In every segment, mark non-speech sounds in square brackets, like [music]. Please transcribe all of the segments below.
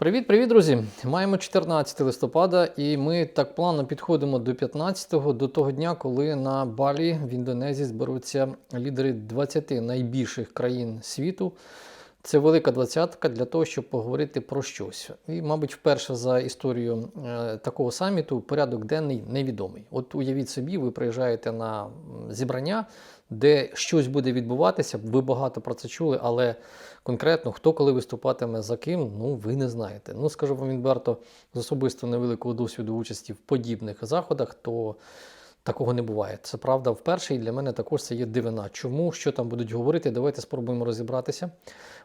Привіт, привіт, друзі! Маємо 14 листопада, і ми так плавно підходимо до 15-го, до того дня, коли на Балі в Індонезії зберуться лідери 20 найбільших країн світу. Це велика двадцятка для того, щоб поговорити про щось. І, мабуть, вперше за історію е, такого саміту порядок денний невідомий. От уявіть собі, ви приїжджаєте на зібрання, де щось буде відбуватися. Ви багато про це чули, але конкретно хто коли виступатиме за ким, ну ви не знаєте. Ну скажу вам відверто, з особисто невеликого досвіду участі в подібних заходах, то Такого не буває. Це правда вперше, і для мене також це є дивина. Чому, що там будуть говорити? Давайте спробуємо розібратися.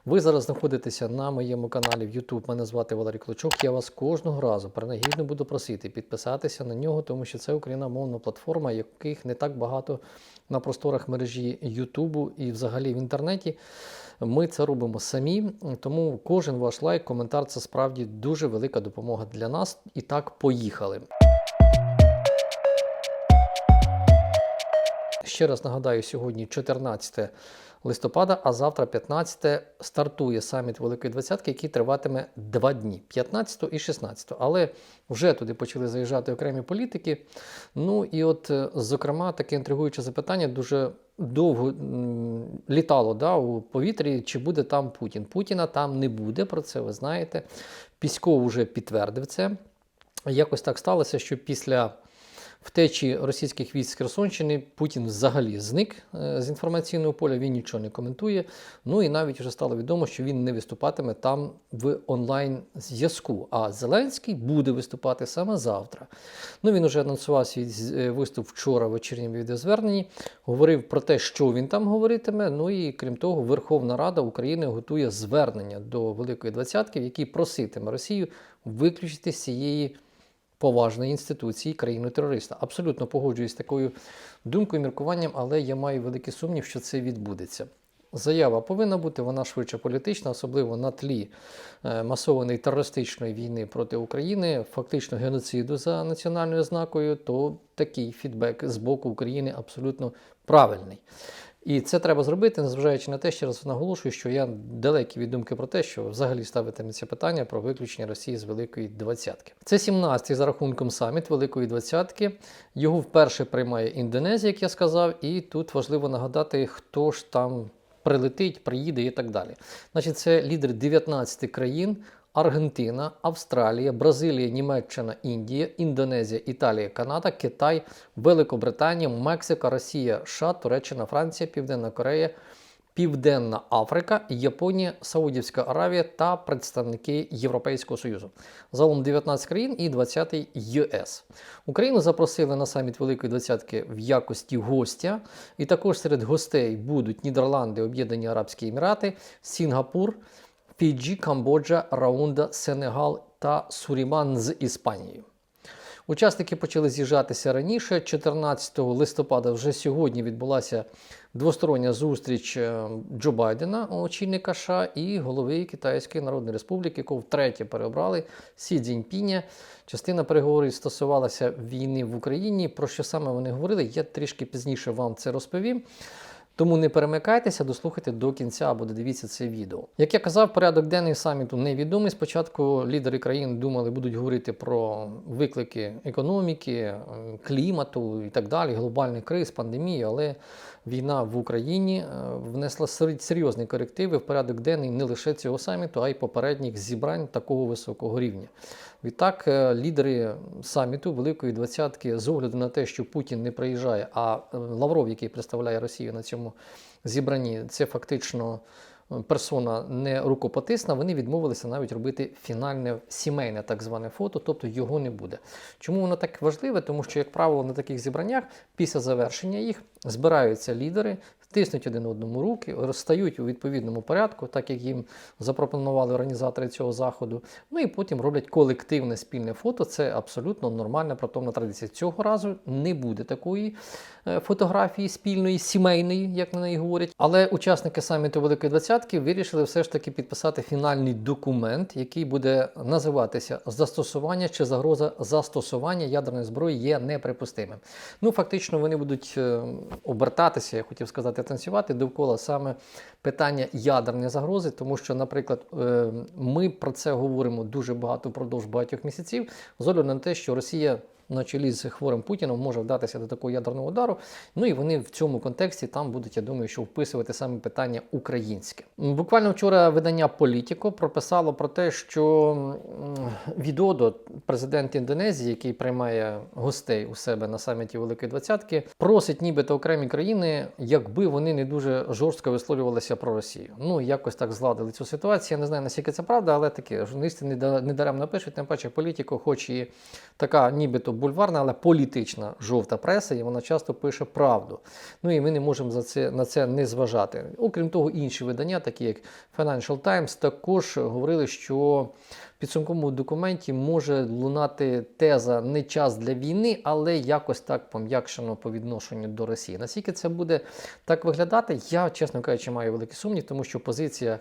Ви зараз знаходитеся на моєму каналі в YouTube. Мене звати Валерій Клочок. Я вас кожного разу принагідно буду просити підписатися на нього, тому що це україномовна платформа, яких не так багато на просторах мережі YouTube і взагалі в інтернеті. Ми це робимо самі, тому кожен ваш лайк, коментар це справді дуже велика допомога для нас. І так, поїхали. Ще раз нагадаю, сьогодні 14 листопада, а завтра 15 стартує саміт Великої Двадцятки, який триватиме два дні 15 і 16. Але вже туди почали заїжджати окремі політики. Ну і от, е, зокрема, таке інтригуюче запитання дуже довго літало да, у повітрі, чи буде там Путін. Путіна там не буде, про це ви знаєте. Пісков вже підтвердив це. Якось так сталося, що після втечі російських військ з Херсонщини Путін взагалі зник е, з інформаційного поля, він нічого не коментує. Ну і навіть вже стало відомо, що він не виступатиме там в онлайн зв'язку. А Зеленський буде виступати саме завтра. Ну він вже анонсував свій е, виступ вчора в вечірньому відеозверненні, говорив про те, що він там говоритиме. Ну і крім того, Верховна Рада України готує звернення до Великої Двадцятки, в якій проситиме Росію виключити з цієї поважної інституції країни-терориста. Абсолютно погоджуюсь з такою думкою, міркуванням, але я маю великий сумнів, що це відбудеться. Заява повинна бути, вона швидше політична, особливо на тлі е, масованої терористичної війни проти України, фактично геноциду за національною ознакою, то такий фідбек з боку України абсолютно правильний. І це треба зробити, незважаючи на те, ще раз наголошую, що я далекий від думки про те, що взагалі ставитиметься питання про виключення Росії з Великої Двадцятки. Це 17-й за рахунком саміт Великої Двадцятки. Його вперше приймає Індонезія, як я сказав, і тут важливо нагадати, хто ж там прилетить, приїде і так далі. Значить, це лідери 19 країн. Аргентина, Австралія, Бразилія, Німеччина, Індія, Індонезія, Італія, Канада, Китай, Великобританія, Мексика, Росія, США, Туреччина, Франція, Південна Корея, Південна Африка, Японія, Саудівська Аравія та представники Європейського Союзу. Загалом 19 країн і 20 ЄС. Україну запросили на саміт Великої Двадцятки в якості гостя. І також серед гостей будуть Нідерланди, Об'єднані Арабські Емірати, Сінгапур, Фіджі, Камбоджа, Раунда, Сенегал та Суріман з Іспанією. Учасники почали з'їжджатися раніше. 14 листопада вже сьогодні відбулася двостороння зустріч е, Джо Байдена, очільника США, і голови Китайської Народної Республіки, якого втретє переобрали Сі Цзіньпіня. Частина переговорів стосувалася війни в Україні. Про що саме вони говорили, я трішки пізніше вам це розповім. Тому не перемикайтеся, дослухайте до кінця або додивіться це відео. Як я казав, порядок денний саміту невідомий. Спочатку лідери країн думали, будуть говорити про виклики економіки, клімату і так далі, глобальних криз, пандемії, але війна в Україні е, внесла серйозні корективи в порядок денний не лише цього саміту, а й попередніх зібрань такого високого рівня. Відтак, е, лідери саміту Великої Двадцятки з огляду на те, що Путін не приїжджає, а е, Лавров, який представляє Росію на цьому зібранні, це фактично е, персона не рукопотисна, вони відмовилися навіть робити фінальне сімейне так зване фото, тобто його не буде. Чому воно так важливе? Тому що, як правило, на таких зібраннях після завершення їх збираються лідери, тиснуть один одному руки, розстають у відповідному порядку, так як їм запропонували організатори цього заходу. Ну і потім роблять колективне спільне фото. Це абсолютно нормальна протомна традиція. Цього разу не буде такої е, фотографії спільної, сімейної, як на неї говорять. Але учасники саміту Великої Двадцятки вирішили все ж таки підписати фінальний документ, який буде називатися застосування чи загроза застосування ядерної зброї є неприпустимим. Ну, фактично, вони будуть е, обертатися, я хотів сказати танцювати довкола саме питання ядерної загрози, тому що, наприклад, е, ми про це говоримо дуже багато впродовж багатьох місяців, з огляду на те, що Росія. На чолі з хворим Путіном може вдатися до такого ядерного удару. Ну і вони в цьому контексті там будуть, я думаю, що вписувати саме питання українське. Буквально вчора видання Політіко прописало про те, що Відодо, президент Індонезії, який приймає гостей у себе на саміті Великої Двадцятки, просить нібито окремі країни, якби вони не дуже жорстко висловлювалися про Росію. Ну якось так зладили цю ситуацію. Я не знаю наскільки це правда, але таке журналісти неда- недаремно пишуть. Тим паче політико, хоч і така, нібито бульварна, але політична жовта преса, і вона часто пише правду. Ну і ми не можемо за це на це не зважати. Окрім того, інші видання, такі як Financial Times, також говорили, що в підсумковому документі може лунати теза не час для війни, але якось так пом'якшено по відношенню до Росії. Наскільки це буде так виглядати, я, чесно кажучи, маю великий сумнів, тому що позиція.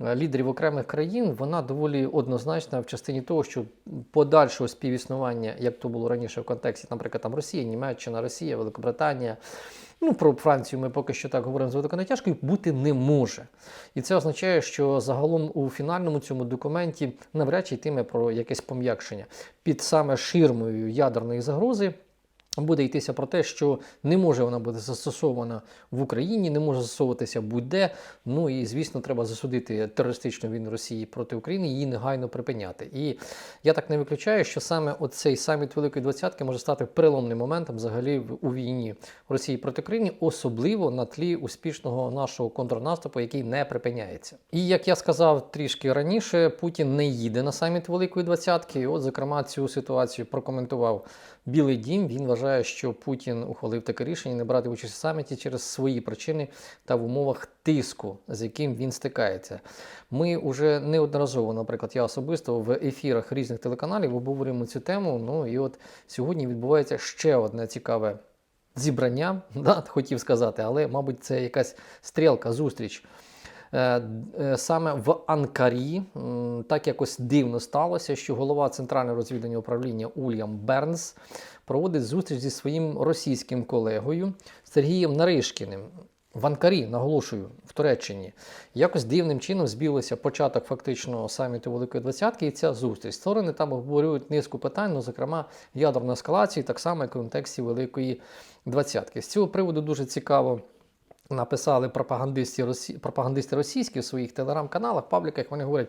Е, Лідерів окремих країн вона доволі однозначна в частині того, що подальшого співіснування, як то було раніше в контексті, наприклад, там Росія, Німеччина, Росія, Великобританія. Ну, про Францію ми поки що так говоримо з великою натяжкою, бути не може. І це означає, що загалом у фінальному цьому документі навряд чи йтиме про якесь пом'якшення під саме ширмою ядерної загрози. Буде йтися про те, що не може вона бути застосована в Україні, не може застосовуватися будь-де. Ну і звісно, треба засудити терористичну війну Росії проти України, її негайно припиняти. І я так не виключаю, що саме оцей саміт Великої Двадцятки може стати переломним моментом взагалі у війні Росії проти України, особливо на тлі успішного нашого контрнаступу, який не припиняється. І як я сказав трішки раніше, Путін не їде на саміт Великої Двадцятки. І от, зокрема, цю ситуацію прокоментував Білий Дім. Він вважає, що Путін ухвалив таке рішення не брати участь у саміті через свої причини та в умовах тиску, з яким він стикається. Ми вже неодноразово, наприклад, я особисто в ефірах різних телеканалів обговорюємо цю тему. Ну і от сьогодні відбувається ще одне цікаве зібрання, [laughs] да, хотів сказати, але, мабуть, це якась стрілка, зустріч. Е, е, Саме в Анкарі так якось дивно сталося, що голова Центрального розвідування управління Ульям Бернс проводить зустріч зі своїм російським колегою Сергієм Наришкіним. В Анкарі, наголошую, в Туреччині. Якось дивним чином збілося початок фактично саміту Великої Двадцятки і ця зустріч. Сторони там обговорюють низку питань, ну, зокрема, ядерну ескалацію, так само як в контексті Великої Двадцятки. З цього приводу дуже цікаво написали пропагандисти, росі... пропагандисти російські в своїх телеграм-каналах, пабліках. Вони говорять,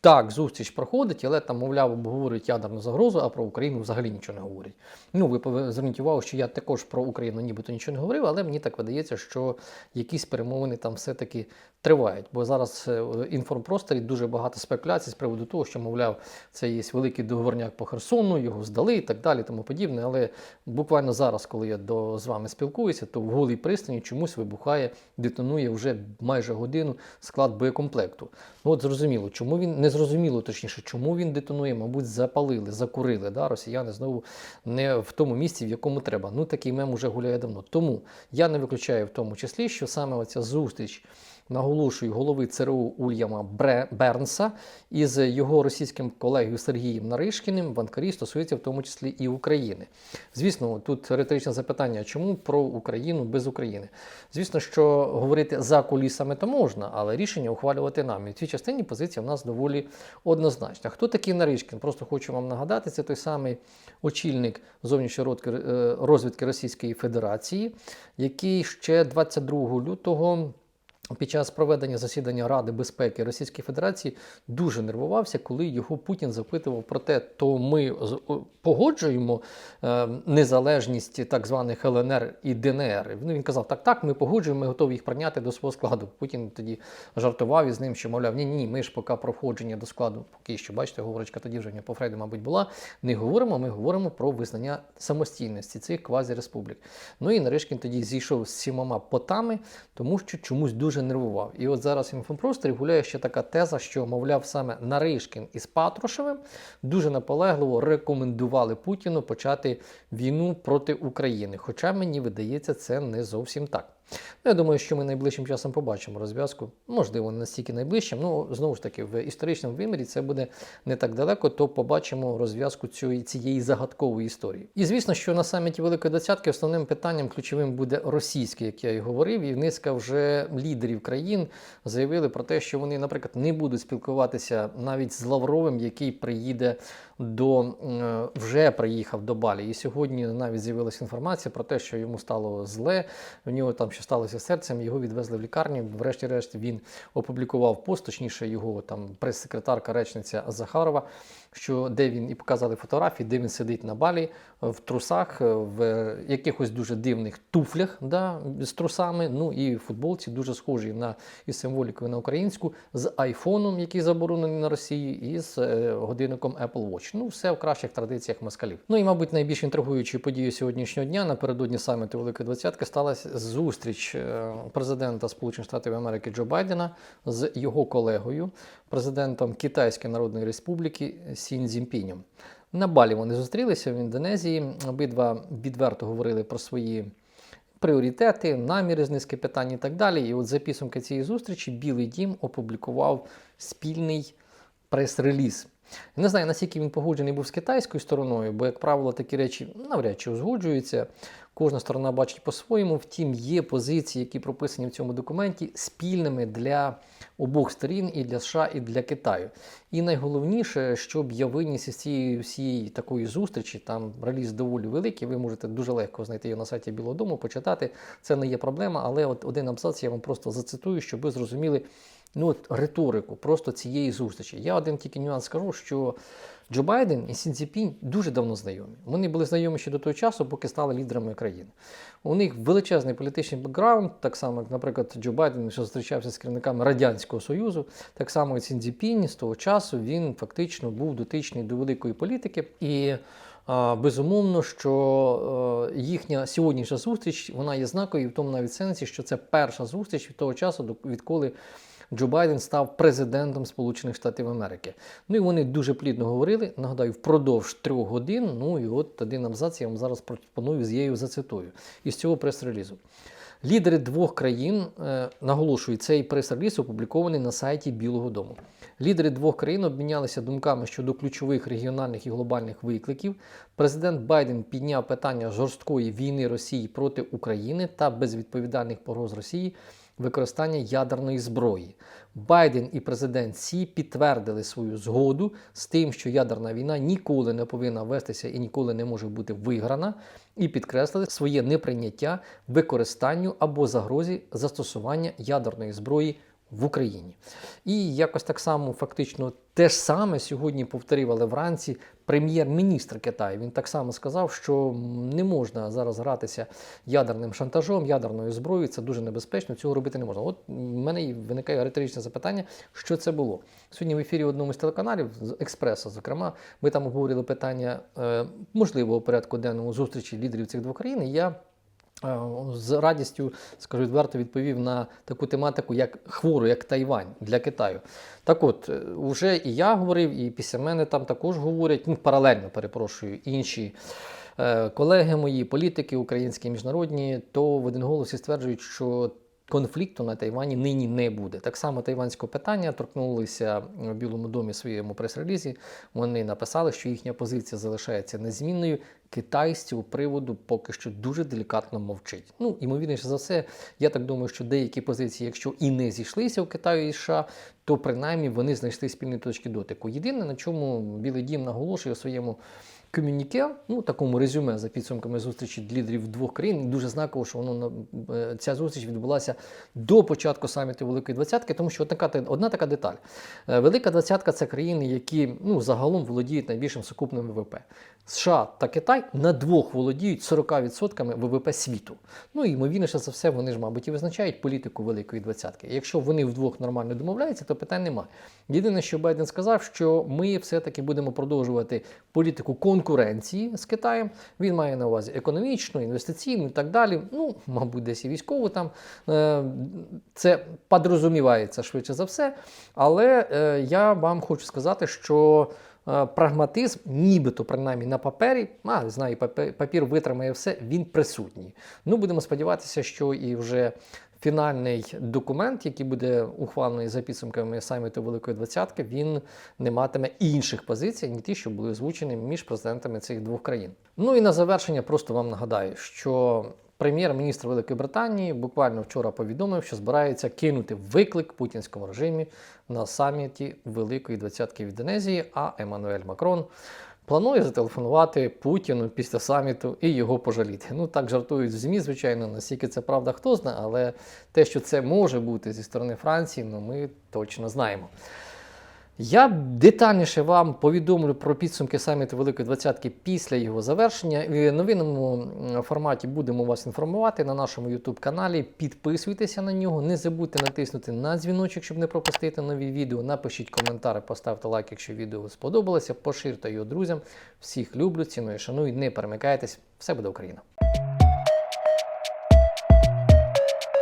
так, зустріч проходить, але там, мовляв, обговорюють ядерну загрозу, а про Україну взагалі нічого не говорять. Ну, ви зверніть увагу, що я також про Україну нібито нічого не говорив, але мені так видається, що якісь перемовини там все-таки тривають. Бо зараз е, в інформпросторі дуже багато спекуляцій з приводу того, що, мовляв, це є великий договорняк по Херсону, його здали і так далі, тому подібне. Але буквально зараз, коли я до, з вами спілкуюся, то в голій пристані чомусь вибухає, детонує вже майже годину склад боєкомплекту. Ну от зрозуміло, чому він не зрозуміло, точніше, чому він детонує, мабуть, запалили, закурили. Да? Росіяни знову не в тому місці, в якому треба. Ну такий мем уже гуляє давно. Тому я не виключаю в тому числі, що саме оця зустріч. Наголошую голови ЦРУ Ульяма Бернса із його російським колегою Сергієм Наришкіним в Анкарі стосується в тому числі і України. Звісно, тут риторичне запитання, чому про Україну без України? Звісно, що говорити за кулісами то можна, але рішення ухвалювати нам. І в цій частині позиція в нас доволі однозначна. Хто такий Наришкін? Просто хочу вам нагадати, це той самий очільник зовнішньої е, розвідки Російської Федерації, який ще 22 лютого. Під час проведення засідання Ради безпеки Російської Федерації дуже нервувався, коли його Путін запитував про те, то ми погоджуємо е, незалежність так званих ЛНР і ДНР. Ну, він казав, так, так, ми погоджуємо, ми готові їх прийняти до свого складу. Путін тоді жартував із ним, що мовляв, ні, ні, ми ж поки про входження до складу, поки що, бачите, говорочка тоді вже по Фрейду, мабуть, була. Не говоримо, ми говоримо про визнання самостійності цих квазіреспублік. Ну і Наришкін тоді зійшов з сімома потами, тому що чомусь дуже нервував. І от зараз в інфопросторі гуляє ще така теза, що, мовляв, саме Наришкін із Патрушевим дуже наполегливо рекомендували Путіну почати війну проти України. Хоча мені видається, це не зовсім так. Ну, я думаю, що ми найближчим часом побачимо розв'язку. Можливо, не настільки найближчим. Ну, знову ж таки, в історичному вимірі це буде не так далеко, то побачимо розв'язку цієї, цієї загадкової історії. І звісно, що на саміті Великої Двадцятки основним питанням ключовим буде російське, як я і говорив, і низка вже лідерів країн заявили про те, що вони, наприклад, не будуть спілкуватися навіть з Лавровим, який приїде до е, вже приїхав до Балі. І сьогодні навіть з'явилася інформація про те, що йому стало зле. У нього там що сталося серцем. Його відвезли в лікарню. Врешті-решт він опублікував пост, точніше, його там прес-секретарка, речниця Захарова. Що де він і показали фотографії, де він сидить на балі е, в трусах, е, в якихось дуже дивних туфлях да, з трусами. Ну і футболці дуже схожі на із символікою на українську, з айфоном, який заборонений на Росії, і з годинником Apple Watch. Ну, все в кращих традиціях москалів. Ну і, мабуть, найбільш інтригуючою подією сьогоднішнього дня напередодні саміту Великої Двадцятки сталася зустріч е, президента Сполучених Штатів Америки Джо Байдена з його колегою, президентом Китайської Народної Республіки Сін Цзіньпінем. На Балі вони зустрілися в Індонезії. Обидва відверто говорили про свої пріоритети, наміри з низки питань і так далі. І от за підсумки цієї зустрічі Білий Дім опублікував спільний прес-реліз. Не знаю, наскільки він погоджений був з китайською стороною, бо, як правило, такі речі навряд чи узгоджуються. Кожна сторона бачить по-своєму. Втім, є позиції, які прописані в цьому документі, спільними для обох сторін і для США, і для Китаю. І найголовніше, щоб я виніс із цієї всієї такої зустрічі, там реліз доволі великий, ви можете дуже легко знайти його на сайті Білого Дому, почитати. Це не є проблема, але от один абзац я вам просто зацитую, щоб ви зрозуміли ну, от, риторику просто цієї зустрічі. Я один тільки нюанс скажу, що Джо Байден і Сін Цзіпінь дуже давно знайомі. Вони були знайомі ще до того часу, поки стали лідерами країни. У них величезний політичний бекграунд, так само, як, наприклад, Джо Байден, що зустрічався з керівниками Радянського Союзу, так само і Сін Цзіпінь з того часу він фактично був дотичний до великої політики. І Безумовно, що е, їхня сьогоднішня зустріч вона є знаковою в тому навіть сенсі, що це перша зустріч від того часу, відколи Джо Байден став президентом Сполучених Штатів Америки. Ну і вони дуже плідно говорили. Нагадаю, впродовж трьох годин. Ну і от один абзац я вам зараз пропоную з єю зацитую із цього прес-релізу. Лідери двох країн е, наголошую, цей прес-реліз опублікований на сайті Білого Дому. Лідери двох країн обмінялися думками щодо ключових регіональних і глобальних викликів. Президент Байден підняв питання жорсткої війни Росії проти України та безвідповідальних погроз Росії використання ядерної зброї. Байден і президент Сі підтвердили свою згоду з тим, що ядерна війна ніколи не повинна вестися і ніколи не може бути виграна, і підкреслили своє неприйняття використанню або загрозі застосування ядерної зброї в Україні. І якось так само, фактично, те ж саме сьогодні повторив, але вранці прем'єр-міністр Китаю. Він так само сказав, що не можна зараз гратися ядерним шантажом, ядерною зброєю. Це дуже небезпечно. Цього робити не можна. От в мене виникає риторичне запитання, що це було сьогодні. В ефірі одному з телеканалів з експреса, зокрема, ми там обговорили питання е, можливого порядку денного зустрічі лідерів цих двох країн. І я з радістю, скажу відверто, відповів на таку тематику, як хвору, як Тайвань для Китаю. Так от, е, вже і я говорив, і після мене там також говорять, ну, паралельно перепрошую, інші е, колеги мої, політики, українські міжнародні, то в один голос і стверджують, що конфлікту на Тайвані нині не буде. Так само тайванського питання торкнулися в Білому домі своєму прес-релізі. Вони написали, що їхня позиція залишається незмінною. Китай з цього приводу поки що дуже делікатно мовчить. Ну, ймовірніше за все, я так думаю, що деякі позиції, якщо і не зійшлися у Китаю і США, то принаймні вони знайшли спільні точки дотику. Єдине, на чому Білий Дім наголошує у своєму комюніке, ну такому резюме за підсумками зустрічі лідерів двох країн. Дуже знаково, що воно е, ця зустріч відбулася до початку саміту Великої Двадцятки, тому що одна одна така деталь. Е, Велика Двадцятка це країни, які ну, загалом володіють найбільшим сукупним ВВП. США та Китай на двох володіють 40% ВВП світу. Ну і ймовірніше за все, вони ж, мабуть, і визначають політику Великої Двадцятки. Якщо вони вдвох нормально домовляються, то питань немає. Єдине, що Байден сказав, що ми все-таки будемо продовжувати політику конкуренції з Китаєм. Він має на увазі економічну, інвестиційну і так далі. Ну, мабуть, десь і військову там. Е, Це подрозумівається швидше за все. Але е, я вам хочу сказати, що. Е, прагматизм, нібито принаймні на папері, а знаю, папір витримає все, він присутній. Ну, будемо сподіватися, що і вже фінальний документ, який буде ухвалений за підсумками саміту Великої Двадцятки, він не матиме інших позицій, ні ті, що були озвучені між президентами цих двох країн. Ну і на завершення просто вам нагадаю, що прем'єр-міністр Великої Британії буквально вчора повідомив, що збирається кинути виклик путінському режимі на саміті Великої Двадцятки в Індонезії, а Еммануель Макрон. Планує зателефонувати Путіну після саміту і його пожаліти. Ну так жартують в ЗМІ, звичайно, наскільки це правда, хто знає, але те, що це може бути зі сторони Франції, ну ми точно знаємо. Я детальніше вам повідомлю про підсумки саміту Великої Двадцятки після його завершення. В новинному форматі будемо вас інформувати на нашому YouTube каналі. Підписуйтеся на нього, не забудьте натиснути на дзвіночок, щоб не пропустити нові відео. Напишіть коментар, поставте лайк, якщо відео сподобалося. Поширте його друзям. Всіх люблю, ціную, шаную. Не перемикайтесь. Все буде Україна!